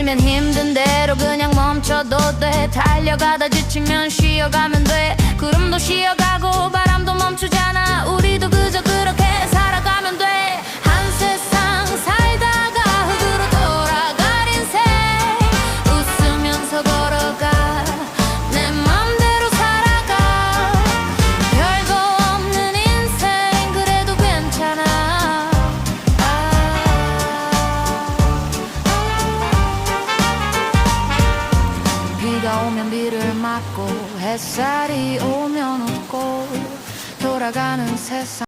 힘들면 힘든 대로 그냥 멈춰도 돼. 달려가다 지치면 쉬어가면 돼. 비가 오면 비를 맞고 햇살이 오면 웃고 돌아가는 세상.